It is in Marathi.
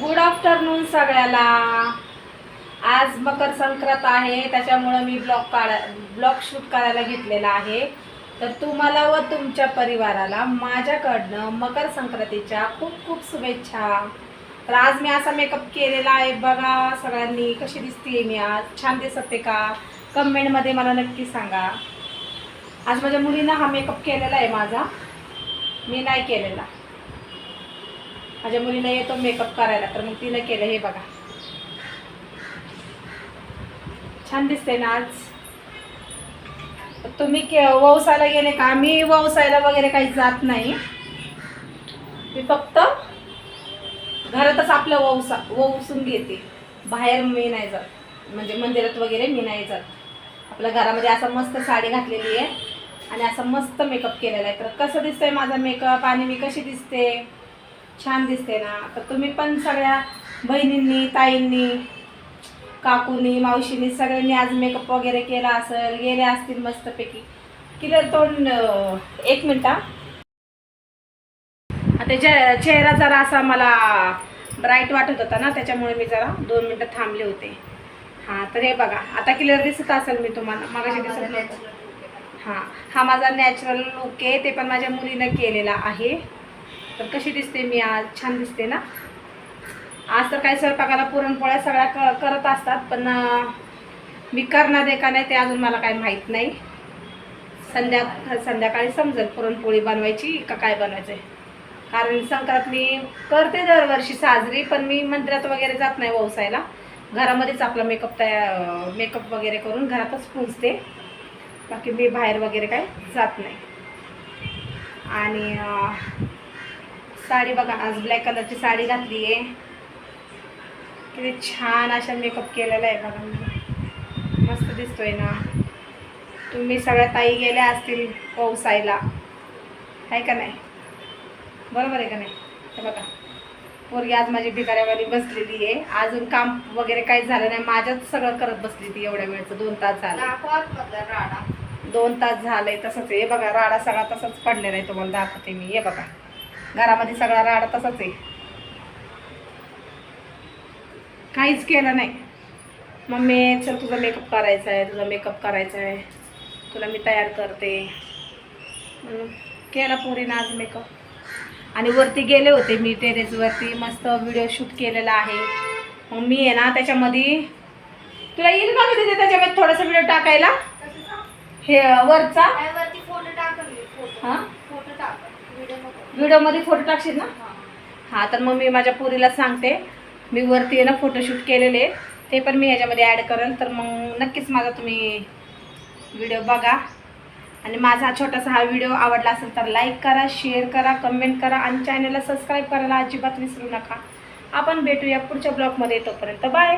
गुड आफ्टरनून सगळ्याला. आज मकर संक्रांत आहे त्याच्यामुळं मी ब्लॉग काढा ब्लॉग शूट करायला घेतलेला आहे. तर तुम्हाला व तुमच्या परिवाराला माझ्याकडनं मकर संक्रांतीच्या खूप खूप शुभेच्छा. तर आज मी असा मेकअप केलेला आहे बघा सगळ्यांनी कशी दिसते मी आज. छान दिसते का? कमेंटमध्ये मला नक्की सांगा. आज माझ्या मुलीनं हा मेकअप केलेला आहे माझा. मी नाही केलेला. माझ्या मुलीला येतो मेकअप करायला. तर मग तिनं केलं हे बघा. छान दिसते ना आज. तुम्ही के वौसायला गेले का? मी वौसायला वगैरे काही जात नाही. मी फक्त घरातच आपलं वौसा वौसून घेते. बाहेर मी नाही जात. म्हणजे मंदिरात वगैरे मी नाही जात. आपल्या घरामध्ये असं मस्त साडी घातलेली आहे. आणि असं मस्त मेकअप केलेला आहे. तर कसं दिसतंय माझा मेकअप आणि मी कशी दिसते? छान दिसते ना. तर तुम्ही पण सगळ्या बहिणींनी ताईंनी काकूनी मावशीनी सगळ्यांनी आज मेकअप वगैरे केला असेल गेले असतील मस्तपैकी. किलर तोंड एक मिनटा आता चे चेहरा जरा असा मला ब्राईट वाटत होता ना त्याच्यामुळे मी जरा दोन मिनटं थांबले होते. हां तर हे बघा आता क्लिअर दिसत असेल मी तुम्हाला मागाशी दिसत हां हा माझा नॅचरल लुक आहे ते पण माझ्या मुलीनं केलेला आहे. तर कशी दिसते मी आज? छान दिसते ना? आज तर काही स्वयंपाकाला पुरणपोळ्या सगळ्या क करत असतात पण मी करणार आहे का नाही ते अजून मला काही माहीत नाही. संध्या संध्याकाळी समजेल पुरणपोळी बनवायची का काय बनवायचं आहे कारण संक्रांत मी करते दरवर्षी साजरी पण मी मंदिरात वगैरे जात नाही व्यवसायाला घरामध्येच आपला मेकअप तया मेकअप वगैरे करून घरातच पुजते. बाकी मी बाहेर वगैरे काय जात नाही. आणि साडी बघा आज ब्लॅक कलरची साडी घातली आहे किती छान अशा मेकअप केलेला आहे बघा मी. मस्त दिसतोय ना. तुम्ही सगळ्या ताई गेल्या असतील पावसायला. आहे का नाही? बरोबर आहे का नाही? हे बघा. पोरगी आज माझी भिकाऱ्यावाली बसलेली आहे अजून काम वगैरे काही झालं नाही. माझ्याच सगळं करत बसली ती एवढ्या वेळचं. दोन तास झालं. दोन तास झालंय तसंच आहे. हे बघा राडा सगळा तसाच पडलेला आहे तुम्हाला दाखवते मी. हे बघा. घरामध्ये सगळा राडा तसाच आहे. काहीच केलं नाही. मम्मी चल तुझा मेकअप करायचा आहे तुझा मेकअप करायचा आहे. तुला मी तयार करते. म्हणून केला पोरीनं आज मेकअप आणि वरती गेले होते मी टेरेसवरती मस्त व्हिडिओ शूट केलेला आहे. मग मी आहे ना त्याच्यामध्ये तुला येईल का मी तिथे त्याच्यामध्ये थोडासा व्हिडिओ टाकायला? हे वरचा? हां? व्हिडिओमध्ये फोटो टाकशील ना? हां. तर मग मी माझ्या पोरीला सांगते. मी वरती ना फोटोशूट केलेले. ते पण मी ह्याच्यामध्ये ॲड करेल. तर मग नक्कीच माझा तुम्ही व्हिडिओ बघा. आणि माझा हा छोटासा हा व्हिडिओ आवडला असेल तर लाईक करा शेअर करा कमेंट करा आणि चॅनलला सबस्क्राईब करायला अजिबात विसरू नका. आपण भेटूया पुढच्या ब्लॉगमध्ये तोपर्यंत. बाय